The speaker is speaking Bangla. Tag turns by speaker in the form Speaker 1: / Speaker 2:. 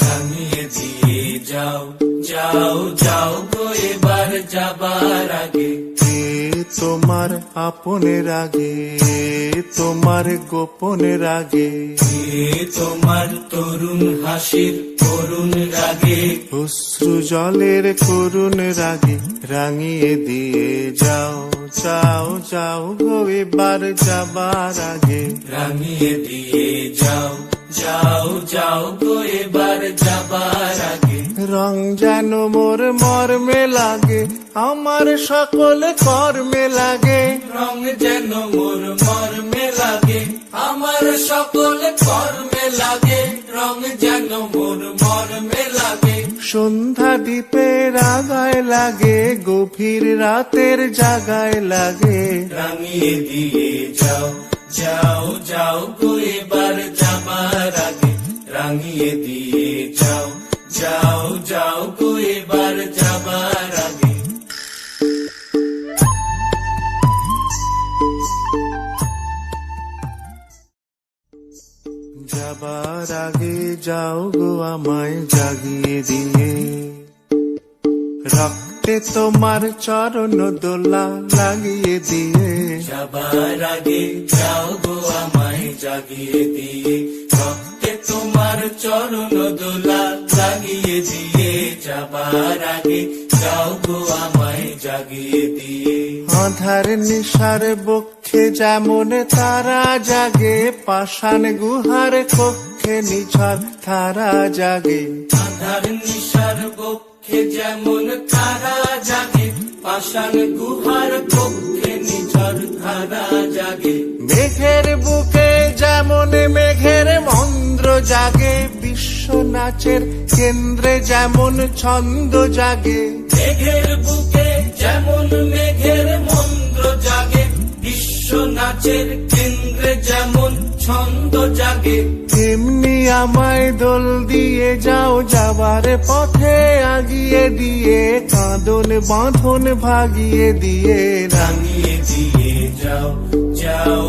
Speaker 1: রাঙিয়ে দিয়ে যাও যাও যাও গো এবার যাবার আগে।
Speaker 2: তোমার আপনের আগে তোমার গোপনের আগে
Speaker 1: তোমার তরুণ হাসির করুণ রাগে।
Speaker 2: অশ্রু জলের করুণ রাগে রাঙিয়ে দিয়ে যাও যাও যাও গো এবার যাবার আগে।
Speaker 1: রাঙিয়ে দিয়ে যাও যাও যাও গো এবার যাবার আগে।
Speaker 2: রং যেন মোর মর্মে লাগে আমার সকল কর্মে লাগে।
Speaker 1: রং যেন মোর মর্মে লাগে আমার সকল কর্মে লাগে। রং যেন মোর মর্মে লাগে।
Speaker 2: সন্ধ্যা দ্বীপের রাগায় লাগে গভীর রাতের জাগায় লাগে।
Speaker 1: রাঙিয়ে দিয়ে যাও যাও যাও গো এবার যাবার আগে রাঙিয়ে দিয়ে যাও। যাও যাও গো এবার যাবার আগে।
Speaker 2: যাবার আগে যাও গো আমায় জাগিয়ে দিয়ে। রক্তে তোমার চরণ দোলা লাগিয়ে দিয়ে।
Speaker 1: যাবার আগে যাও গো আমায় জাগিয়ে দিয়ে। রক্তে তোমার চরণ দোলা লাগিয়ে দিয়ে। যাবার আগে যাও গো আমায় জাগিয়ে দিয়ে।
Speaker 2: আধার নিশার বক্ষে যেমন তারা জাগে পাষাণ গুহার কক্ষে নিছর তারা জাগে।
Speaker 1: আধার নিশার পক্ষে যেমন তারা জাগে পাষাণ গুহার পক্ষে নিঝর ধারা জাগে।
Speaker 2: মেঘের বুকে যেমন মেঘের মন্দ্র জাগে বিশ্ব নাচের কেন্দ্রে যেমন ছন্দ জাগে।
Speaker 1: মেঘের বুকে যেমন মেঘের মন্দ্র জাগে বিশ্ব নাচের
Speaker 2: তেমনি আমায় দোল দিয়ে যাও, যাবার পথে আগিয়ে দিয়ে, কাঁদন, বাঁধন ভাগিয়ে দিয়ে,
Speaker 1: রাঙিয়ে দিয়ে যাও যাও